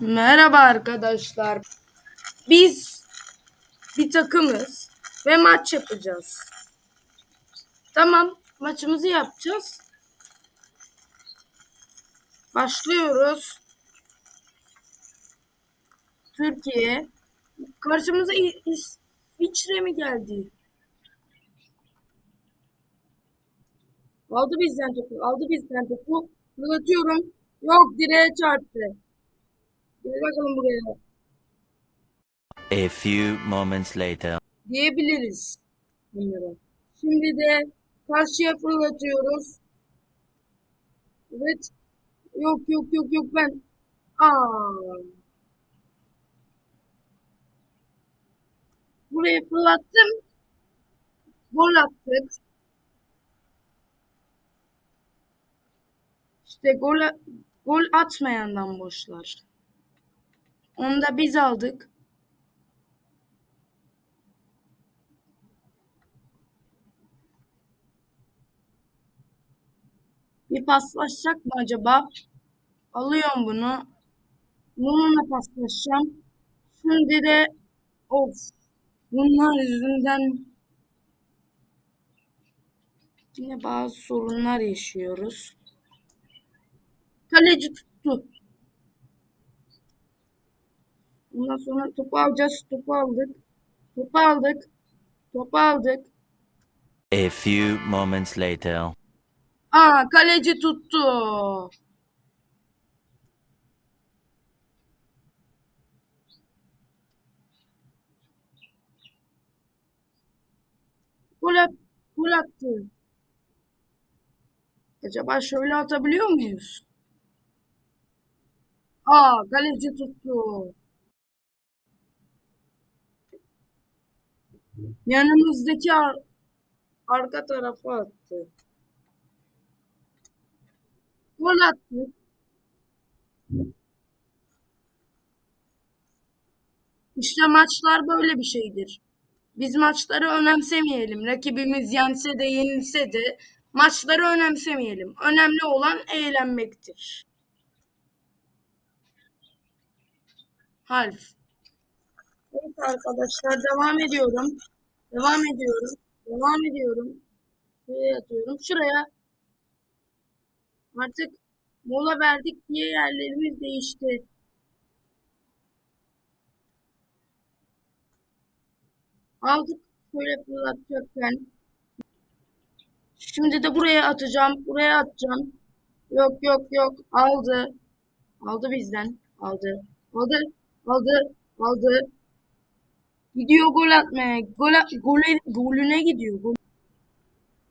Merhaba arkadaşlar. Biz bir takımız ve maç yapacağız. Tamam, maçımızı yapacağız. Başlıyoruz. Türkiye. Karşımıza İsviçre mi geldi? Aldı bizden topu, aldı bizden topu. Fırlatıyorum. Yok direğe çarptı. Gel bakalım buraya. A few moments later. diyebiliriz bunlara. Şimdi de karşıya fırlatıyoruz. Evet. Yok yok yok yok ben. Aa. Buraya fırlattım. Gol attık. İşte gol, gol atmayandan boşlar. Onu da biz aldık. Bir paslaşacak mı acaba? Alıyorum bunu. Bununla paslaşacağım. Şimdi de of. Bunlar yüzünden yine bazı sorunlar yaşıyoruz. Kaleci tuttu. Ondan sonra topu alacağız. Topu aldık. Topu aldık. Topu aldık. A few moments later. Aa kaleci tuttu. Gol, at, gol attı. Acaba şöyle atabiliyor muyuz? Aa kaleci tuttu. Yanımızdaki ar arka tarafa attı. Gol attı. İşte maçlar böyle bir şeydir. Biz maçları önemsemeyelim. Rakibimiz yense de yenilse de maçları önemsemeyelim. Önemli olan eğlenmektir. Harf. Evet arkadaşlar devam ediyorum. Devam ediyorum. Devam ediyorum. Şuraya atıyorum. Şuraya. Artık mola verdik diye yerlerimiz değişti. Aldık şöyle fırlatacakken. Şimdi de buraya atacağım. Buraya atacağım. Yok yok yok. Aldı. Aldı bizden. Aldı. Aldı. Aldı. Aldı. Gidiyor gol atmaya. Gol, gole, golüne gidiyor. Gol.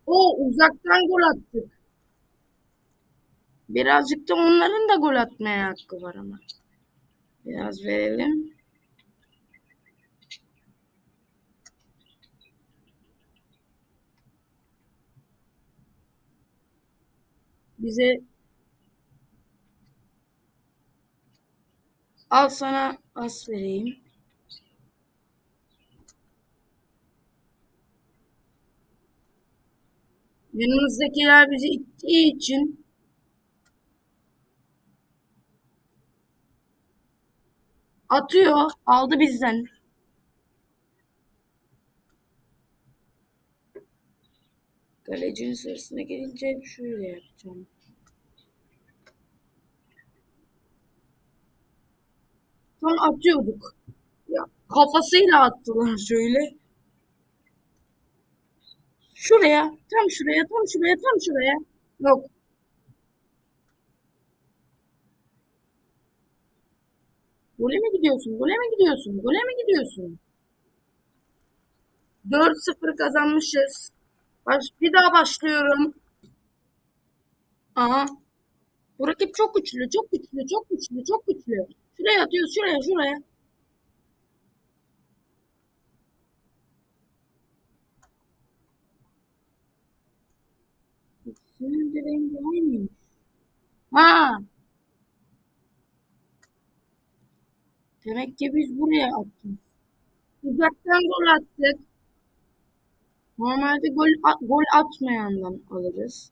O uzaktan gol attık. Birazcık da onların da gol atmaya hakkı var ama. Biraz verelim. Bize al sana as vereyim. Yanımızdakiler bizi ittiği için atıyor. Aldı bizden. Kalecinin sırasına gelince şöyle yapacağım. Tam atıyorduk. Ya kafasıyla attılar şöyle. Şuraya, tam şuraya, tam şuraya, tam şuraya. Yok. Gole mi gidiyorsun? Gole mi gidiyorsun? Gole mi gidiyorsun? 4-0 kazanmışız. Baş, bir daha başlıyorum. Aha. Bu rakip çok güçlü, çok güçlü, çok güçlü, çok güçlü. Şuraya atıyoruz, şuraya, şuraya. İkisinin de rengi aynıymış. Ha. Demek ki biz buraya attık. Uzaktan gol attık. Normalde gol gol atmayandan alırız.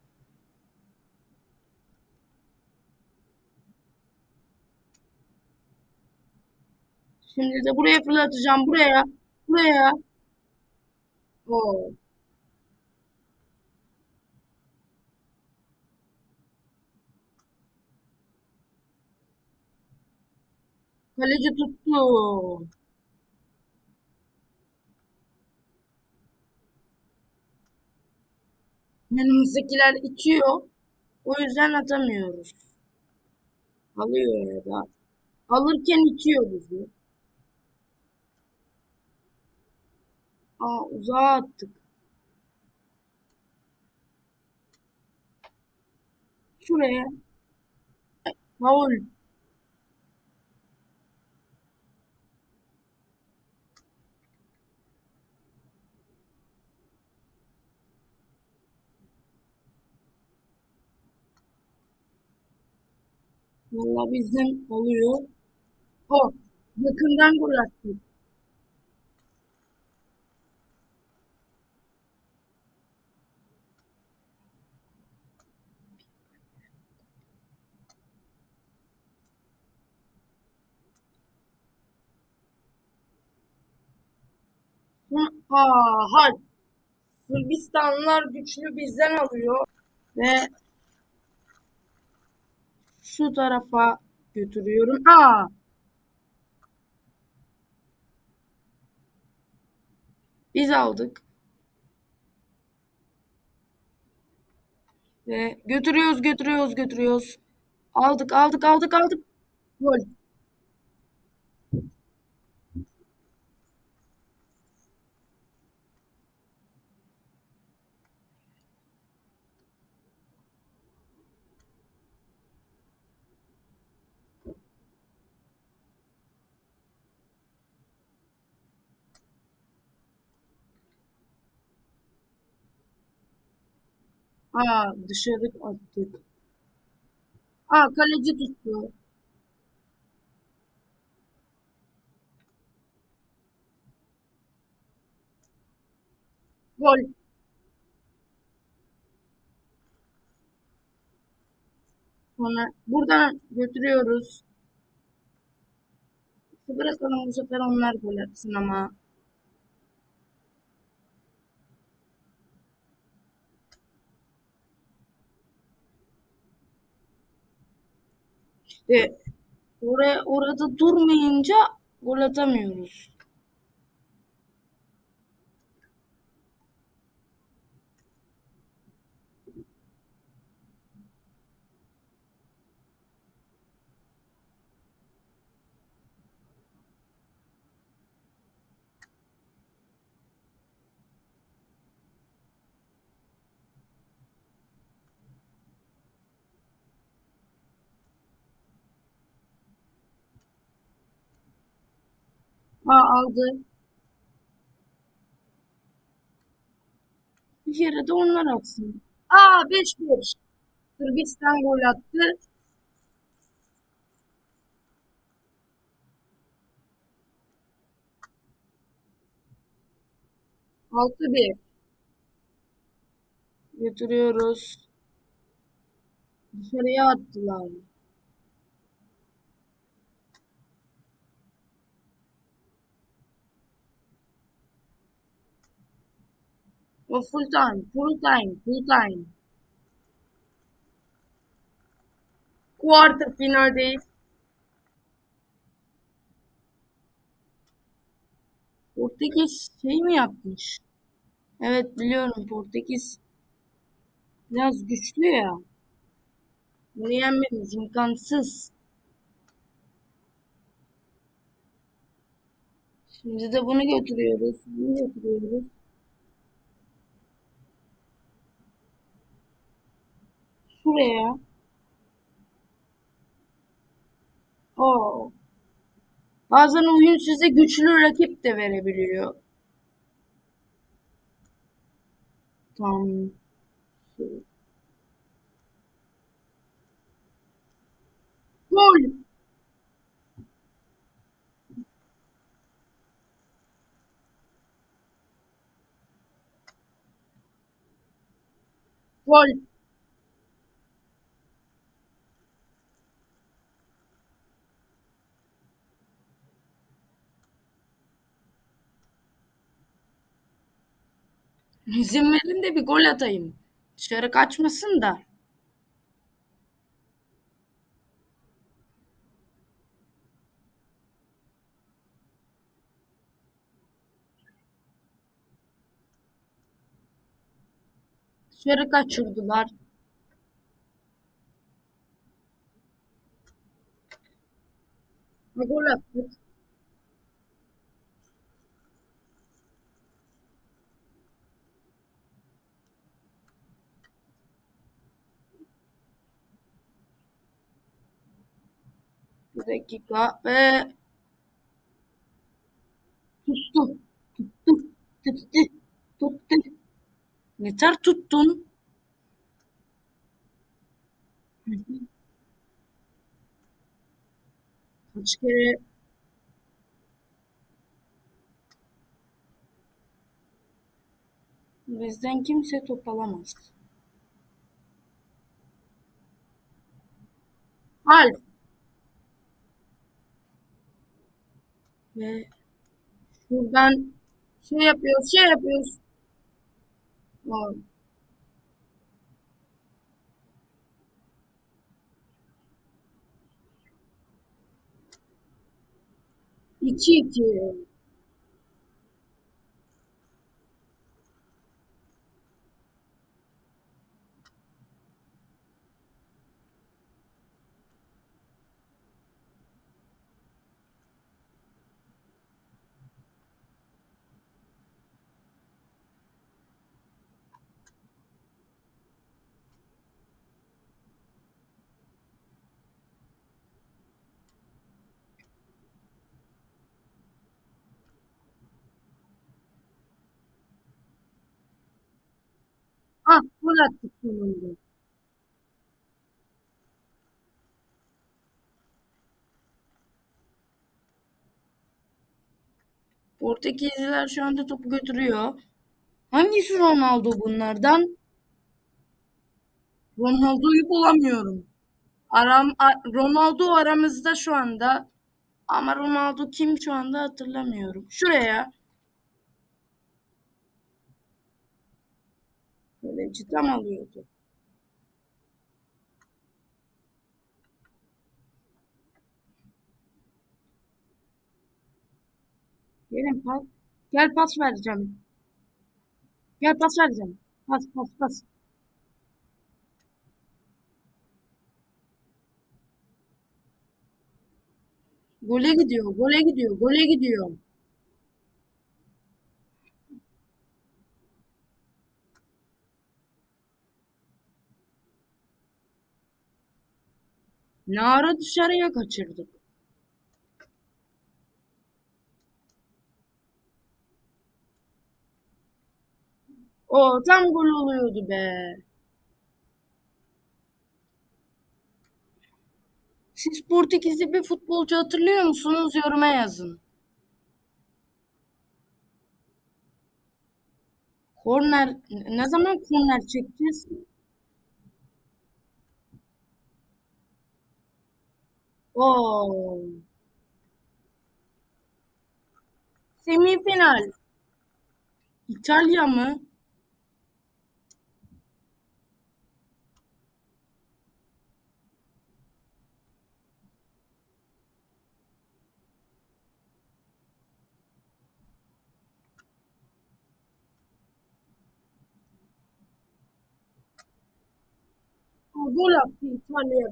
Şimdi de buraya fırlatacağım. Buraya. Buraya. Oo. Kaleci tuttu. Yanımızdakiler itiyor. O yüzden atamıyoruz. Alıyor ya da. Alırken itiyor bizi. Aa uzağa attık. Şuraya. Faul. Valla bizden oluyor. O. Yakından gol attık. Aa, hay. Sırbistanlılar güçlü bizden alıyor ve şu tarafa götürüyorum. Aa. Biz aldık. Ve götürüyoruz, götürüyoruz, götürüyoruz. Aldık, aldık, aldık, aldık. Gol. Aa, dışarı attık. Aa, kaleci tuttu. Gol. Sonra buradan götürüyoruz. Bırakalım bu sefer onlar gol atsın ama. İşte oraya orada durmayınca gol atamıyoruz. Aa aldı. Bir kere de onlar atsın. Aa 5-1. Sırbistan gol attı. Altı bir. Götürüyoruz. Dışarıya attılar. O full time, full time, full time. Quarter finaldeyiz. Portekiz şey mi yapmış? Evet biliyorum Portekiz biraz güçlü ya. Bunu yenmemiz imkansız. Şimdi de bunu götürüyoruz. Bunu götürüyoruz. Şuraya. Oo. Bazen oyun size güçlü rakip de verebiliyor. Tamam. Gol. Gol. İzin verin de bir gol atayım. Dışarı kaçmasın da. Dışarı kaçırdılar. Gol attık. Dakika ve tuttu. Tuttu. Tuttu. Tuttu. Yeter tuttun. Kaç kere bizden kimse top alamaz. Al. Ve şuradan şey yapıyoruz, şey yapıyoruz. Aa, İki iki. Ah, gol attık sonunda. Portekizliler şu anda topu götürüyor. Hangisi Ronaldo bunlardan? Ronaldo'yu bulamıyorum. Aram, Ronaldo aramızda şu anda. Ama Ronaldo kim şu anda hatırlamıyorum. Şuraya. Kaleci tam alıyordu. Gelin pas. Gel pas vereceğim. Gel pas vereceğim. Pas pas pas. Gole gidiyor, gole gidiyor, gole gidiyor. Ne ara dışarıya kaçırdık. O tam gol oluyordu be. Siz Portekizli bir futbolcu hatırlıyor musunuz? Yoruma yazın. Korner, ne zaman korner çekeceğiz? Oo. Semifinal. İtalya mı? Gol attı İtalya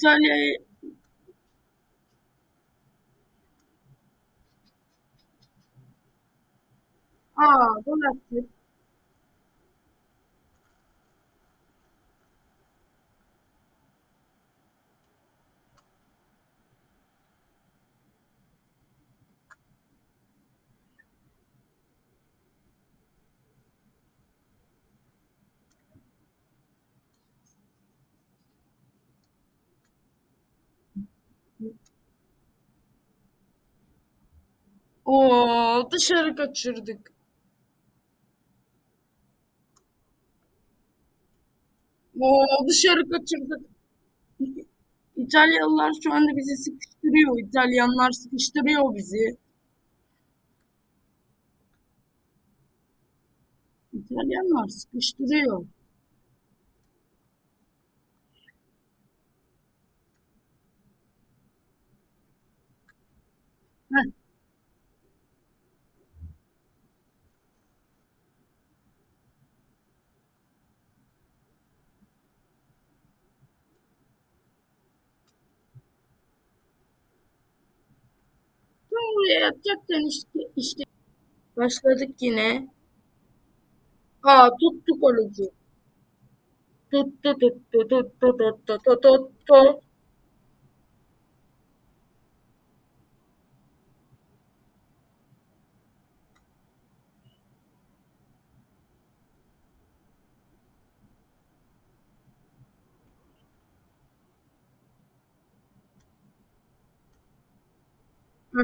be. İtalya Aa gol attı. Oo dışarı kaçırdık. Oo, dışarı kaçırdık. İtalyalılar şu anda bizi sıkıştırıyor. İtalyanlar sıkıştırıyor bizi. İtalyanlar sıkıştırıyor. Tam buraya atacaktın işte, işte. Başladık yine. Aa tuttu kaleci. Tuttu tuttu tuttu tuttu tuttu tuttu. Hı.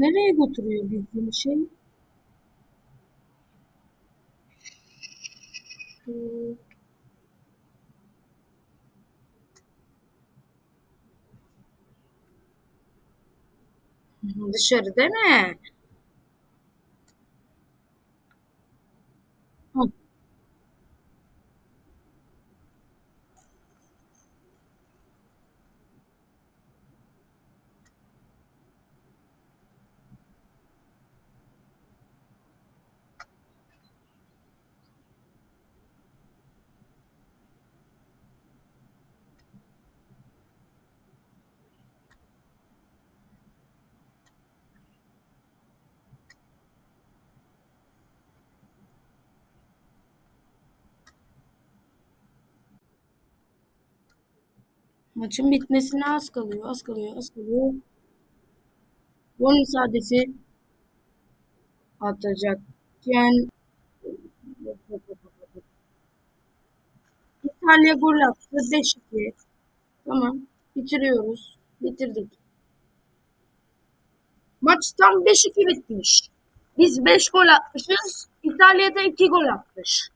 Nereye götürüyor bizim şey? Şu- Dışarı değil mi? Hı. Maçın bitmesine az kalıyor, az kalıyor, az kalıyor. Gol müsaadesi atacakken İtalya gol attı. 5-2. Tamam. Bitiriyoruz. Bitirdik. Maç tam 5-2 bitmiş. Biz 5 gol atmışız. İtalya'da 2 gol atmış.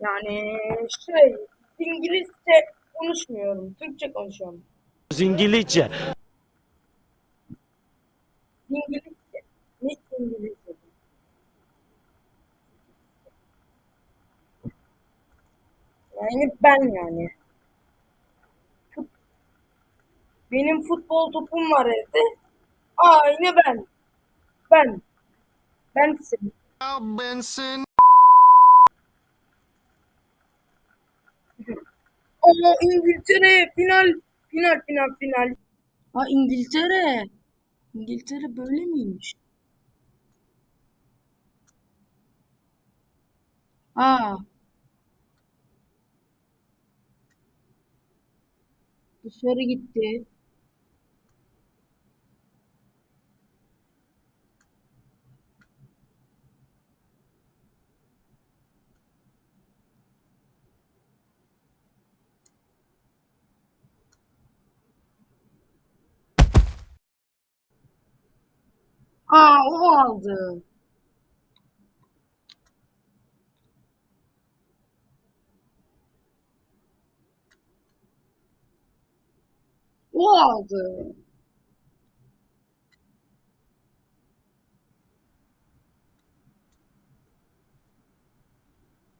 Yani şey İngilizce konuşmuyorum. Türkçe konuşuyorum. İngilizce. İngilizce. Ne İngilizce? Yani ben yani. Benim futbol topum var evde. Aynı ben. Ben. Bensin. Benson. Ama İngiltere final. Final final final. Ha İngiltere. İngiltere böyle miymiş? Aa. Dışarı gitti. Aa o aldı. O aldı.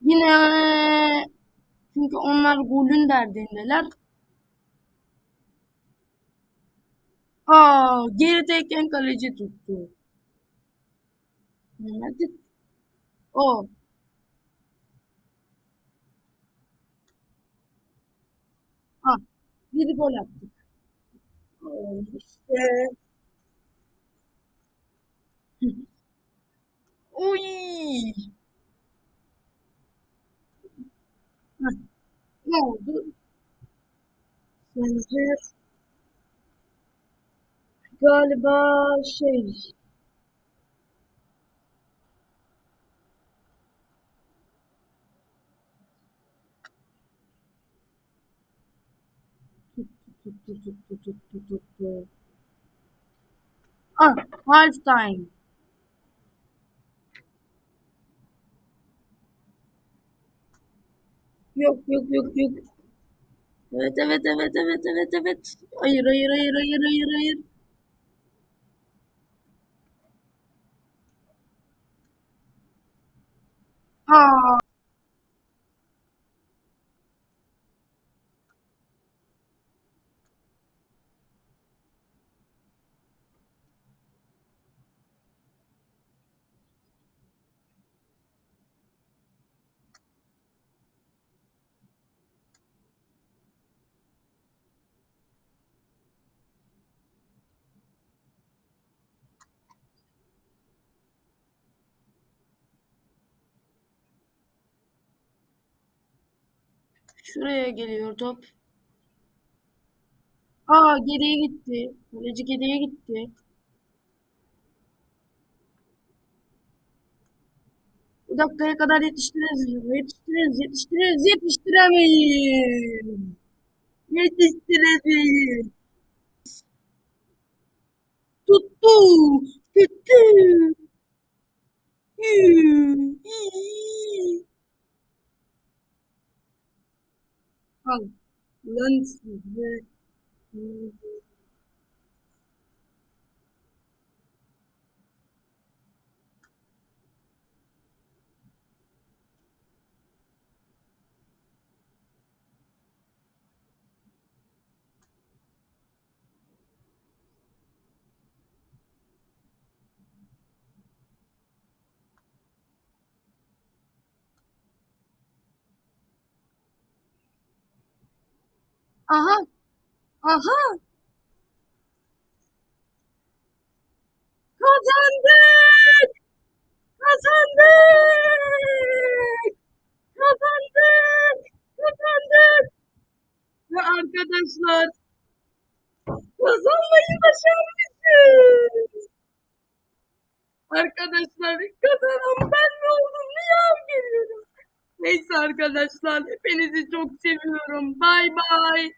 Yine çünkü onlar golün derdindeler. Aa gerideyken kaleci tuttu. Hadi. O. Ha. Bir gol attık. Aa, İşte. Oy. Heh, Ne oldu? Sence galiba şey Tuttu tuttu tuttu. Ah, half time. Yok yok yok yok. Evet evet evet evet evet evet. Hayır hayır hayır hayır hayır hayır. Aa. Şuraya geliyor top. Aa geriye gitti. Kaleci geriye gitti. Bu dakikaya kadar yetiştiririz. Yetiştiririz, yetiştiririz, yetiştiremeyiz. Yetiştiremeyiz. Tuttu. Tuttu. Hii, hii. Al. Lan size. Aha. Aha. Kazandık. Kazandık. Kazandık. Kazandık. Ve arkadaşlar kazanmayı başarmışız. Arkadaşlar kazanan ben mi oldum? Niye geliyorum? Neyse arkadaşlar hepinizi çok seviyorum. Bay bay.